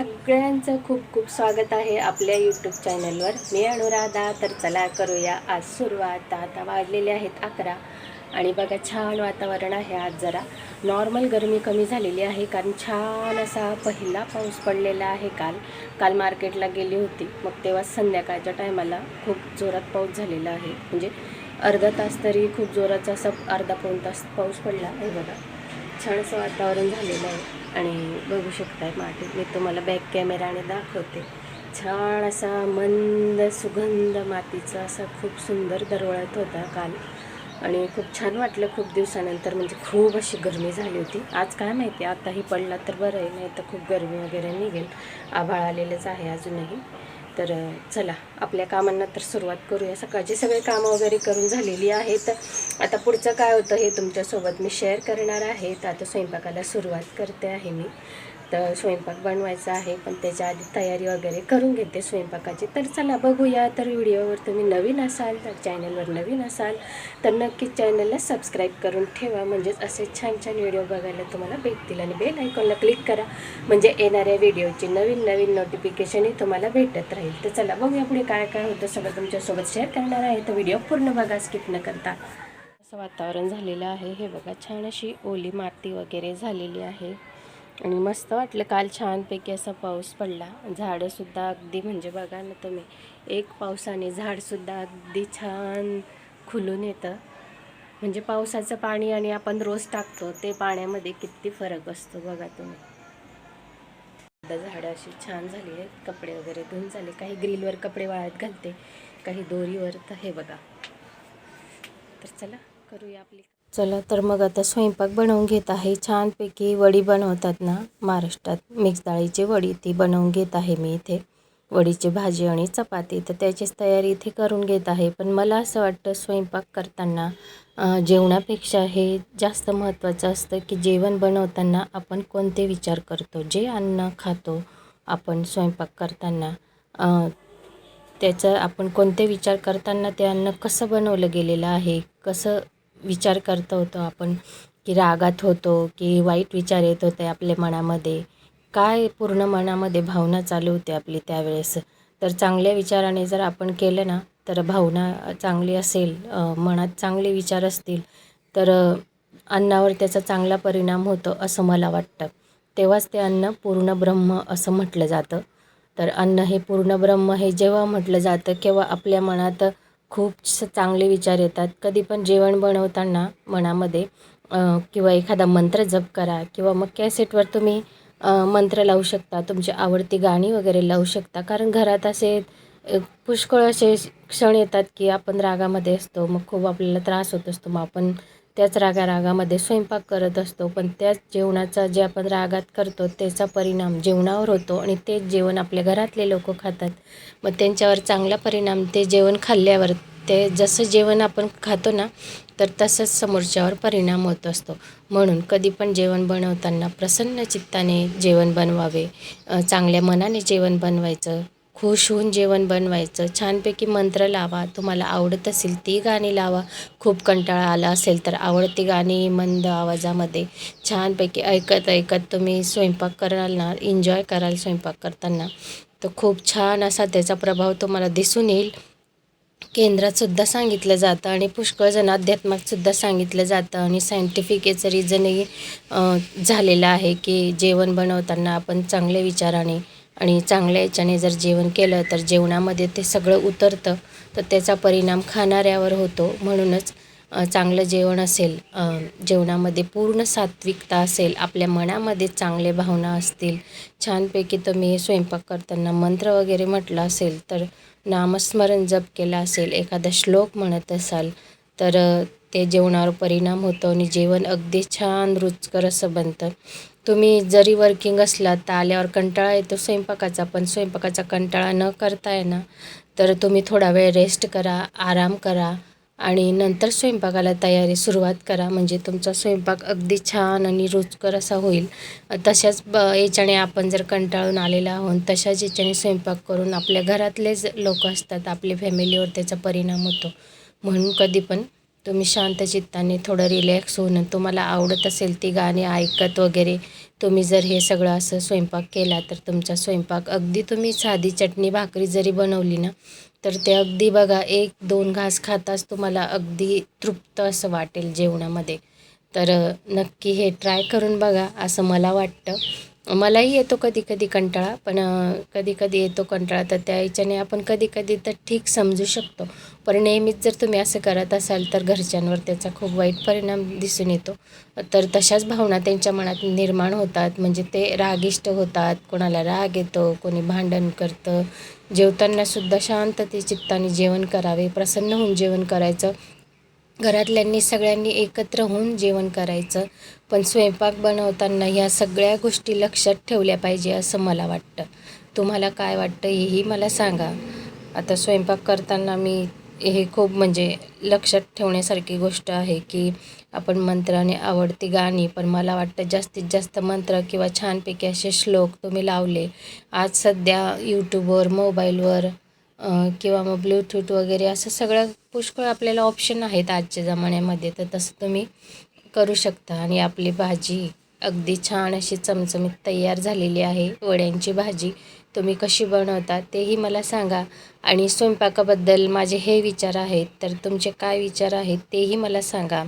सगळ्यांचं खूप खूप स्वागत आहे आपल्या यूट्यूब चॅनलवर मी अनुराधा तर चला करूया आज सुरुवात. आता वाजलेले आहेत अकरा. आणि बघा छान वातावरण आहे आज जरा. नॉर्मल गरमी कमी झालेली आहे कारण छान असा पहिला पाऊस पडलेला आहे काल. काल मार्केटला गेली होती. मग तेव्हा संध्याकाळच्या टायमाला खूप जोरात पाऊस झालेला आहे. म्हणजे अर्धा तास तरी खूप जोराचा असा अर्धा पाऊण तास पाऊस पडला आहे बघा. छान असं वातावरण झालेलं आहे आणि बघू शकताय मागे. मी तुम्हाला बॅक कॅमेराने दाखवते. छान असा मंद सुगंध मातीचा असा खूप सुंदर दरवळत होता काल. आणि खूप छान वाटलं खूप दिवसानंतर म्हणजे खूप अशी गरमी झाली होती. आज काय माहिती आताही पडला तर बरं आहे नाही तर खूप गरमी वगैरे निघेल. आभाळ आलेलंच आहे अजूनही. तर चला आपल्या कामांना तर सुरुवात करूया. सकाळची सगळे कामं वगैरे करून झालेली आहेत. आता पुढचं काय होतं हे तुमच्यासोबत मी शेअर करणार आहे. तर आता स्वयंपाकाला सुरुवात करते आहे मी. तर स्वयंपाक बनवायचा आहे पण त्याच्या आधी तयारी वगैरे करून घेते स्वयंपाकाची. तर चला बघूया तर व्हिडिओवर तुम्ही नवीन असाल तर चॅनलवर नवीन असाल तर नक्कीच चॅनलला सबस्क्राईब करून ठेवा. म्हणजेच असे छान छान व्हिडिओ बघायला तुम्हाला भेटतील आणि बेल आयकॉनला क्लिक करा. म्हणजे येणाऱ्या व्हिडिओची नवीन नवीन नोटिफिकेशनही तुम्हाला भेटत राहील. तर चला बघूया पुढे काय काय होतं. सगळं तुमच्यासोबत शेअर करणार आहे. तर व्हिडिओ पूर्ण बघा स्किप न करता. असं वातावरण झालेलं आहे. हे बघा छान अशी ओली माती वगैरे झालेली आहे. आणि मस्त वाटलं. काल छानपैकी असा पाऊस पडला. झाडंसुद्धा अगदी म्हणजे बघा ना तुम्ही. एक पावसाने झाडसुद्धा अगदी छान खुलून येतं. म्हणजे पावसाचं पाणी आणि आपण रोज टाकतो ते पाण्यामध्ये किती फरक असतो बघा तुम्ही. आता झाडं अशी छान झाली आहेत. कपडे वगैरे धुवून झाले. काही ग्रिलवर कपडे वाळत घालते. काही दोरीवर. तर हे बघा. तर चला करूया आपली. चला तर मग आता स्वयंपाक बनवून घेत आहे. छानपैकी वडी बनवतात ना महाराष्ट्रात. मिक्स डाळीची वडी ती बनवून घेत आहे मी इथे. वडीची भाजी आणि चपाती तर त्याचीच तयारी इथे करून घेत आहे. पण मला असं वाटतं स्वयंपाक करताना जेवणापेक्षा हे जास्त महत्त्वाचं असतं की जेवण बनवताना आपण कोणते विचार करतो? जे अन्न खातो आपण स्वयंपाक करताना त्याचं आपण कोणते विचार करताना ते अन्न कसं बनवलं गेलेलं आहे? कसं विचार करत होतो आपण की रागात होतो की वाईट विचार येत होते आपल्या मनामध्ये. काय पूर्ण मनामध्ये भावना चालू होते आपली त्यावेळेस? तर चांगल्या विचाराने जर आपण केलं ना तर भावना चांगली असेल मनात चांगले विचार असतील तर अन्नावर त्याचा चांगला परिणाम होतो असं मला वाटतं. तेव्हाच ते अन्न पूर्ण ब्रह्म असं म्हटलं जातं. तर अन्न हे पूर्ण ब्रह्म हे जेव्हा म्हटलं जातं केव्हा आपल्या मनात खूप स- चांगले विचार येतात. कधी पण जेवण बनवताना मनामध्ये किंवा एखादा मंत्र जप करा किंवा मग कॅसेटवर तुम्ही मंत्र लावू शकता तुमची आवडती गाणी वगैरे लावू शकता. कारण घरात असे पुष्कळ असे क्षण येतात की आपण रागामध्ये असतो मग खूप आपल्याला त्रास होत असतो मग आपण त्याच रागा रागामध्ये स्वयंपाक करत असतो. पण त्याच जेवणाचा जे आपण रागात करतो त्याचा परिणाम जेवणावर होतो आणि तेच जेवण आपल्या घरातले लोक खातात. मग त्यांच्यावर चांगला परिणाम ते जेवण खाल्ल्यावर ते जसं जेवण आपण खातो ना तर तसंच समोरच्यावर परिणाम होत असतो. म्हणून कधी पण जेवण बनवताना प्रसन्न चित्ताने जेवण बनवावे. चांगल्या मनाने जेवण बनवायचं. खुश होऊन जेवण बनवायचं. छानपैकी मंत्र लावा. तुम्हाला आवडत असेल ती गाणी लावा. खूप कंटाळा आला असेल तर आवडती गाणी मंद आवाजामध्ये छानपैकी ऐकत ऐकत तुम्ही स्वयंपाक कराल ना एन्जॉय कराल स्वयंपाक करताना. तर खूप छान असा त्याचा प्रभाव तुम्हाला दिसून येईल. केंद्रातसुद्धा सांगितलं जातं आणि पुष्कळ जण अध्यात्मातसुद्धा सांगितलं जातं आणि सायंटिफिक याचं रिझनही झालेलं आहे की जेवण बनवताना आपण चांगल्या विचाराने आणि चांगल्या याच्याने जर जेवण केलं तर जेवणामध्ये ते सगळं उतरतं तर त्याचा परिणाम खाणाऱ्यावर होतो. म्हणूनच चांगलं जेवण असेल जेवणामध्ये पूर्ण सात्विकता असेल आपल्या मनामध्ये चांगले भावना असतील छानपैकी तुम्ही स्वयंपाक करताना मंत्र वगैरे म्हटलं असेल तर नामस्मरण जप केला असेल एखादा श्लोक म्हणत असाल तर ते जेवणावर परिणाम होतो आणि जेवण अगदी छान रुचकर असं बनतं. तुम्ही जरी वर्किंग असलात तर आल्यावर कंटाळा येतो स्वयंपाकाचा पण स्वयंपाकाचा कंटाळा न करता आहे ना तर तुम्ही थोडा वेळ रेस्ट करा आराम करा आणि नंतर स्वयंपाकाला तयारी सुरुवात करा. म्हणजे तुमचा स्वयंपाक अगदी छान आणि रुचकर असा होईल. तशाच ब याच्याने आपण जर कंटाळून आलेला आहोत तशाच याच्याने स्वयंपाक करून आपल्या घरातलेच लोक असतात आपल्या फॅमिलीवर त्याचा परिणाम होतो. म्हणून कधी पण तुम्ही शांत चित्ताने थोडं रिलॅक्स होऊन तुम्हाला आवडत असेल ती गाणी ऐकत वगैरे तुम्ही जर हे सगळं असं स्वयंपाक केला तर तुमचा स्वयंपाक अगदी तुम्ही साधी चटणी भाकरी जरी बनवली ना तर ते अगदी बघा एक दोन घास खाताच तुम्हाला अगदी तृप्त असं वाटेल जेवणामध्ये. तर नक्की हे ट्राय करून बघा असं मला वाटतं. मलाही येतो कधी कधी कंटाळा पण कधी कधी येतो कंटाळा तर त्या याच्याने आपण कधी कधी तर ठीक समजू शकतो. पण नेहमीच जर तुम्ही असं करत असाल तर घरच्यांवर त्याचा खूप वाईट परिणाम दिसून येतो. तर तशाच भावना त्यांच्या मनात निर्माण होतात. म्हणजे ते रागिष्ट होतात. कोणाला राग येतो कोणी भांडण करतं. जेवतानासुद्धा शांतते चित्ताने जेवण करावे प्रसन्न होऊन जेवण करायचं. घरातल्यांनी सगळ्यांनी एकत्र होऊन जेवण करायचं. पण स्वयंपाक बनवताना ह्या सगळ्या गोष्टी लक्षात ठेवल्या पाहिजे असं मला वाटतं. तुम्हाला काय वाटतं हेही मला सांगा. आता स्वयंपाक करताना मी हे खूप म्हणजे लक्षात ठेवण्यासारखी गोष्ट आहे की आपण मंत्राने आवडती गाणी पण मला वाटतं जास्तीत जास्त मंत्र किंवा छानपैकी असे श्लोक तुम्ही लावले. आज सध्या यूट्यूबवर मोबाईलवर किंवा मग ब्लूटूथ वगैरे असं सगळं पुष्कळ आपल्याला ऑप्शन आहेत आजच्या जमान्यामध्ये. तर तसं तुम्ही करू शकता. आणि आपली भाजी अगदी छान अशी चमचमीत तयार झालेली आहे. वड्यांची भाजी तुम्ही कशी बनवता तेही मला सांगा. आणि स्वयंपाकाबद्दल माझे हे विचार आहेत. तर तुमचे काय विचार आहेत तेही मला सांगा.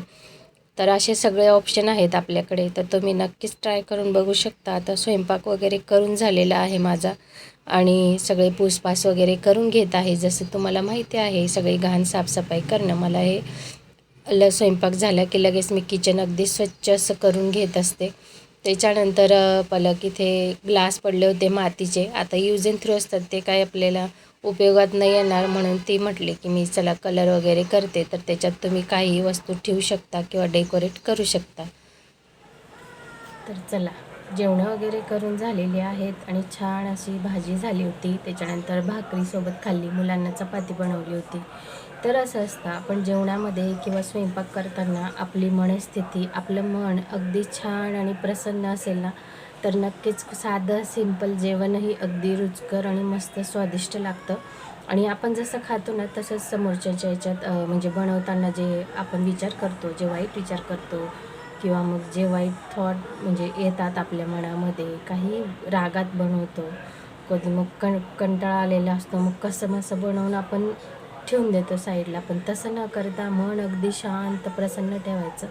तर असे सगळे ऑप्शन आहेत आपल्याकडे. तर तुम्ही नक्कीच ट्राय करून बघू शकता. आता स्वयंपाक वगैरे करून झालेला आहे माझा. आणि सगळे पूसपास वगैरे करून घेत आहे. जसं तुम्हाला माहिती आहे सगळी घाण साफसफाई करणं मला हे ल स्वयंपाक झाला की लगेच मी किचन अगदी स्वच्छ असं करून घेत असते. त्याच्यानंतर पलक इथे ग्लास पडले होते मातीचे. आता यूज अँड थ्रू असतात ते काय आपल्याला उपयोगात नाही येणार म्हणून ती म्हटली की मी चला कलर वगैरे करते. तर त्याच्यात तुम्ही काही वस्तू ठेवू शकता किंवा डेकोरेट करू शकता. तर चला. जेवणं वगैरे करून झालेली आहेत आणि छान अशी भाजी झाली होती त्याच्यानंतर भाकरीसोबत खाल्ली मुलांना चपाती बनवली होती. तर असं असतं आपण जेवणामध्ये किंवा स्वयंपाक करताना आपली मनस्थिती आपलं मन अगदी छान आणि प्रसन्न असेल ना तर नक्कीच साधं सिंपल जेवणही अगदी रुचकर आणि मस्त स्वादिष्ट लागतं. आणि आपण जसं खातो ना तसंच समोरच्याच्या याच्यात म्हणजे बनवताना जे आपण विचार करतो जे वाईट विचार करतो किंवा मग जे वाईट थॉट म्हणजे येतात आपल्या मनामध्ये काही रागात बनवतो. कधी मग कं कंटाळा आलेला असतो मग कसं मसं बनवून आपण ठेवून देतो साईडला पण तसं न करता मन अगदी शांत प्रसन्न ठेवायचं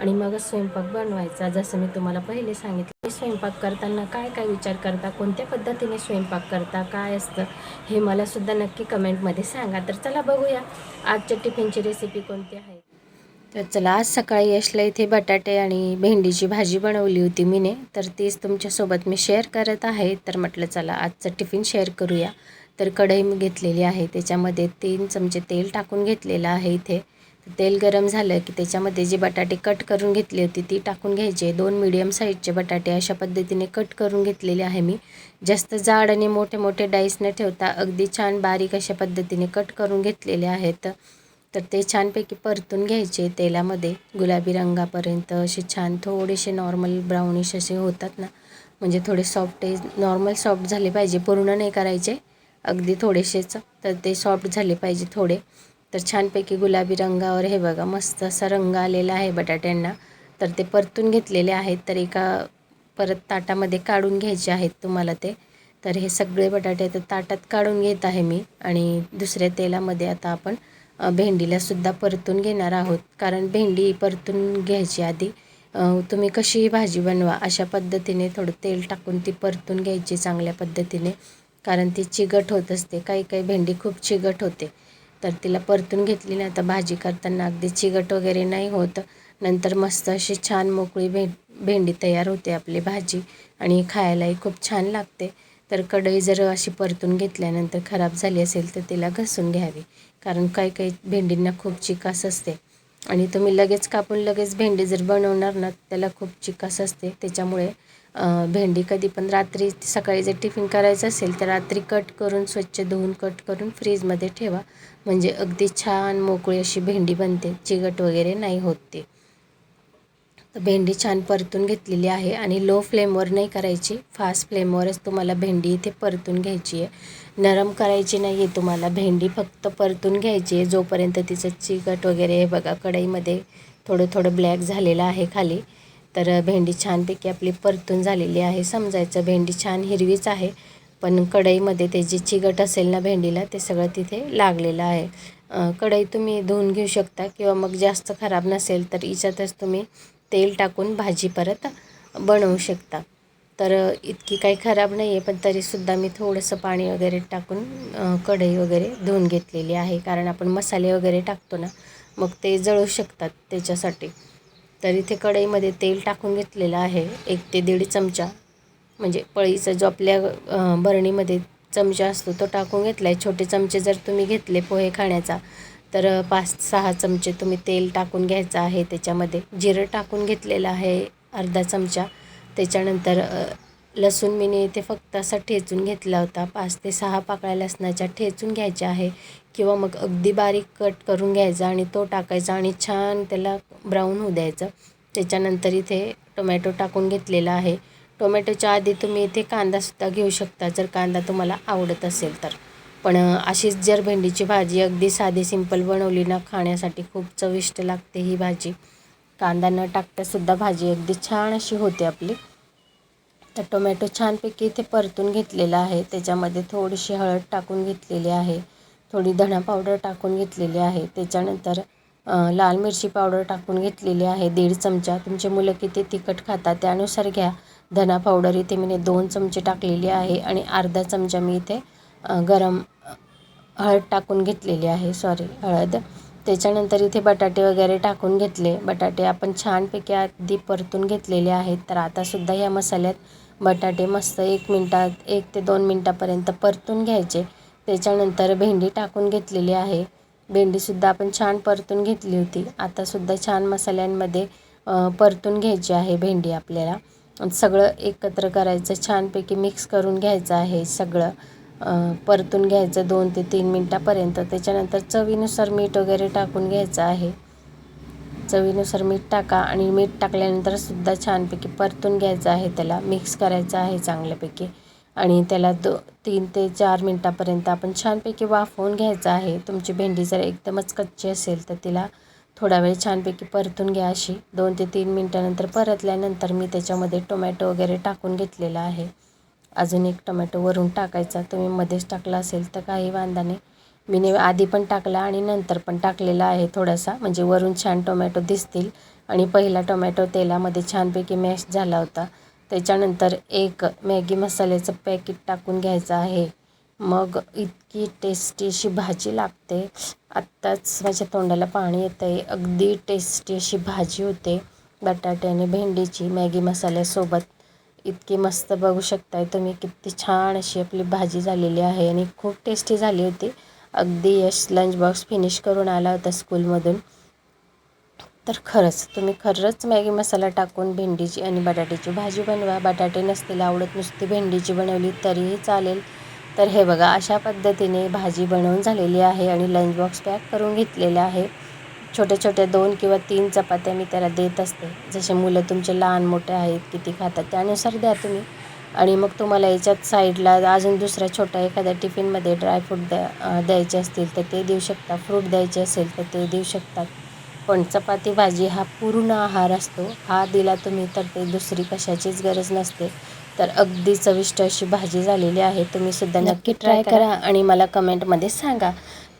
आणि मगच स्वयंपाक बनवायचा. जसं मी तुम्हाला पहिले सांगितलं स्वयंपाक करताना काय काय विचार करता कोणत्या पद्धतीने स्वयंपाक करता काय असतं हे मलासुद्धा नक्की कमेंटमध्ये सांगा. तर चला बघूया. आजच्या टिफिनची रेसिपी कोणती आहे? तर चला आज सकाळी यशला इथे बटाटे आणि भेंडीची भाजी बनवली होती मीने. तर तीच तुमच्यासोबत मी शेअर करत आहे. तर म्हटलं चला आजचं टिफिन शेअर करूया. तर कढई मी घेतलेली आहे. त्याच्यामध्ये तीन चमचे तेल टाकून घेतलेलं आहे इथे. तेल गरम झालं की त्याच्यामध्ये जे बटाटे कट करून घेतली होती ती टाकून घ्यायचे. दोन मिडियम साईजचे बटाटे अशा पद्धतीने कट करून घेतलेले आहे मी. जास्त जाड आणि मोठे मोठे डाईस न ठेवता अगदी छान बारीक अशा पद्धतीने कट करून घेतलेले आहेत. तर ते छानपैकी परतून घ्यायचे तेलामध्ये. गुलाबी रंगापर्यंत असे छान थोडेसे नॉर्मल ब्राउनिश असे होतात ना. म्हणजे थोडे सॉफ्ट नॉर्मल सॉफ्ट झाले पाहिजे. पूर्ण नाही करायचे. अगदी थोडेसेच. तर ते सॉफ्ट झाले पाहिजे थोडे. तर छानपैकी गुलाबी रंगावर हे बघा मस्त असा रंग आलेला आहे बटाट्यांना. तर ते परतून घेतलेले आहेत. तर एका परत ताटामध्ये काढून घ्यायचे आहेत तुम्हाला ते. तर हे सगळे बटाटे तर ताटात काढून घेत आहे मी. आणि दुसऱ्या तेलामध्ये आता आपण भेंडीलासुद्धा परतून घेणार आहोत. कारण भेंडी परतून घ्यायची आधी तुम्ही कशीही भाजी बनवा अशा पद्धतीने थोडं तेल टाकून ती परतून घ्यायची चांगल्या पद्धतीने. कारण ती चिगट होत असते. काही काही भेंडी खूप चिगट होते. तर तिला परतून घेतली ना तर भाजी करताना अगदी चिगट वगैरे नाही होत. नंतर मस्त अशी छान मोकळी भे भेंडी तयार होते आपली भाजी आणि खायलाही खूप छान लागते. तर कढई जर अशी परतून घेतल्यानंतर खराब झाली असेल तर तिला घसून घ्यावी. कारण काही काही भेंडींना खूप चिकास असते. आणि तुम्ही लगेच कापून लगेच भेंडी जर बनवणार ना त्याला खूप चिकास असते. त्याच्यामुळे भेंडी कधी पण रात्री सकाळी जर टिफिन करायचं असेल तर रात्री कट करून स्वच्छ धुवून कट करून फ्रीजमध्ये ठेवा. म्हणजे अगदी छान मोकळी अशी भेंडी बनते. चिगट वगैरे नाही होत ते. तर भेंडी छान परतून घेतलेली आहे आणि लो फ्लेमवर नाही करायची फास्ट फ्लेमवरच तुम्हाला भेंडी इथे परतून घ्यायची आहे. नरम करायची नाही आहे तुम्हाला भेंडी फक्त परतून घ्यायची आहे. जोपर्यंत तिचं चिकट वगैरे हे बघा कढईमध्ये थोडं थोडं ब्लॅक झालेलं आहे खाली तर भेंडी छानपैकी आपली परतून झालेली आहे. समजायचं भेंडी छान हिरवीच आहे पण कढईमध्ये ते जे चिकट असेल ना भेंडीला ते सगळं तिथे लागलेलं आहे. कढई तुम्ही धुवून घेऊ शकता किंवा मग जास्त खराब नसेल तर याच्यातच तुम्ही तेल टाकून भाजी परत बनवू शकता. तर इतकी काही खराब नाही आहे पण तरीसुद्धा मी थोडंसं पाणी वगैरे टाकून कढई वगैरे धुवून घेतलेली आहे. कारण आपण मसाले वगैरे टाकतो ना मग ते जळू शकतात त्याच्यासाठी. तर इथे कढईमध्ये तेल टाकून घेतलेलं आहे एक ते दीड चमचा. म्हणजे पळीचा जो आपल्या बरणीमध्ये चमचा असतो तो टाकून घेतला आहे छोटे चमचे जर तुम्ही घेतले पोहे खाण्याचा तर पाच सहा चमचे तुम्ही तेल टाकून घ्यायचं आहे त्याच्यामध्ये. जिरं टाकून घेतलेलं आहे अर्धा चमचा. त्याच्यानंतर लसूण मीने इथे फक्त असा ठेचून घेतला होता. पाच ते सहा पाकळ्या लसणाच्या ठेचून घ्यायच्या आहे. किंवा मग अगदी बारीक कट करून घ्यायचा आणि तो टाकायचा आणि छान त्याला ब्राऊन होऊ द्यायचं. त्याच्यानंतर इथे टोमॅटो टाकून घेतलेला आहे. टोमॅटोच्या आधी तुम्ही इथे कांदासुद्धा घेऊ शकता जर कांदा तुम्हाला आवडत असेल तर. पण अशीच जर भेंडीची भाजी अगदी साधी सिंपल बनवली ना खाण्यासाठी खूप चविष्ट लागते ही भाजी. कांदा न टाकतासुद्धा भाजी अगदी छान अशी होते आपली. तर टोमॅटो छानपैकी इथे परतून घेतलेला आहे. त्याच्यामध्ये थोडीशी हळद टाकून घेतलेली आहे. थोडी धणा पावडर टाकून घेतलेली आहे. त्याच्यानंतर लाल मिरची पावडर टाकून घेतलेली आहे. दीड चमचा. तुमचे मुलं किती तिखट खातात त्यानुसार घ्या. धना पावडर इथे मी दोन चमचे टाकलेली आहे आणि अर्धा चमचा मी इथे गरम हळद टाकून घेतलेली आहे सॉरी हळद. त्याच्यानंतर इथे बटाटे वगैरे टाकून घेतले. बटाटे आपण छानपैकी आधी परतून घेतलेले आहेत तर आतासुद्धा ह्या मसाल्यात बटाटे मस्त एक मिनटात एक ते दोन मिनटापर्यंत परतून घ्यायचे. त्याच्यानंतर भेंडी टाकून घेतलेली आहे. भेंडीसुद्धा आपण छान परतून घेतली होती. आतासुद्धा छान मसाल्यांमध्ये परतून घ्यायची आहे भेंडी आपल्याला. सगळं एकत्र करायचं छानपैकी मिक्स करून घ्यायचं आहे सगळं. परतून घ्यायचं दोन ते तीन मिनटापर्यंत. त्याच्यानंतर चवीनुसार मीठ वगैरे टाकून घ्यायचं आहे. चवीनुसार मीठ टाका आणि मीठ टाकल्यानंतर सुद्धा छानपैकी परतून घ्यायचं आहे त्याला. मिक्स करायचं आहे चांगल्यापैकी. आणि त्याला दो तीन ते चार मिनटापर्यंत आपण छानपैकी वाफवून घ्यायचं आहे. तुमची भेंडी जर एकदमच कच्ची असेल तर तिला थोडा वेळ छानपैकी परतून घ्या अशी. दोन ते तीन मिनटानंतर परतल्यानंतर मी त्याच्यामध्ये टोमॅटो वगैरे टाकून घेतलेला आहे. अजून एक टोमॅटो वरून टाकायचा. तुम्ही मध्येच टाकला असेल तर काही वांदा नाही. मी आधी पण टाकला आणि नंतर पण टाकलेला आहे थोडासा. म्हणजे वरून छान टोमॅटो दिसतील. आणि पहिला टोमॅटो तेलामध्ये छानपैकी मॅश झाला होता. त्याच्यानंतर एक मॅगी मसाल्याचं पॅकेट टाकून घ्यायचं आहे. मग इतकी टेस्टी अशी भाजी लागते. आत्ताच माझ्या तोंडाला पाणी येतं आहे अगदी टेस्टी अशी भाजी होते. बटाटे आणि भेंडीची मॅगी मसाल्यासोबत. इतकी मस्त बघू शकताय तुम्ही. किती छान अशी आपली भाजी झालेली आहे आणि खूप टेस्टी झाली होती. अगदी यश लंच बॉक्स फिनिश करून आला होता स्कूलमधून तर खरंच तुम्ही खरंच मॅगी मसाला टाकून भेंडीची आणि बटाट्याची भाजी बनवा. बटाटे नसतील आवडत नुसती भेंडीची बनवली तरीही चालेल. तर हे बघा अशा पद्धतीने भाजी बनवून झालेली आहे आणि लंच बॉक्स पॅक करून घेतलेला आहे. छोट्या छोट्या दोन किंवा तीन चपात्या मी त्याला देत असते. जसे मुलं तुमचे लहान मोठे आहेत किती खातात त्यानुसार द्या तुम्ही. आणि मग तुम्हाला याच्यात साईडला अजून दुसऱ्या छोट्या एखाद्या टिफिनमध्ये ड्रायफ्रूट द्या द्यायचे असतील तर ते देऊ शकता. फ्रूट द्यायचे असेल तर ते देऊ शकतात. पण चपाती भाजी हा पूर्ण आहार असतो. हा दिला तुम्ही तर ते दुसरी कशाचीच गरज नसते. तर अगदी चविष्ट अशी भाजी झालेली आहे. तुम्ही सुद्धा नक्की ट्राय करा आणि मला कमेंटमध्ये सांगा.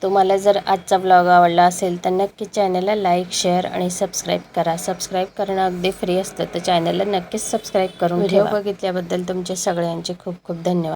तुम्हाला जर आजचा ब्लॉग आवडला असेल तर नक्की चॅनलला लाईक शेअर आणि सबस्क्राईब करा. सबस्क्राईब करणं अगदी फ्री असतं तर चॅनलला नक्कीच सबस्क्राईब करून व्हिडिओ बघितल्याबद्दल तुमचे सगळ्यांचे खूप खूप धन्यवाद.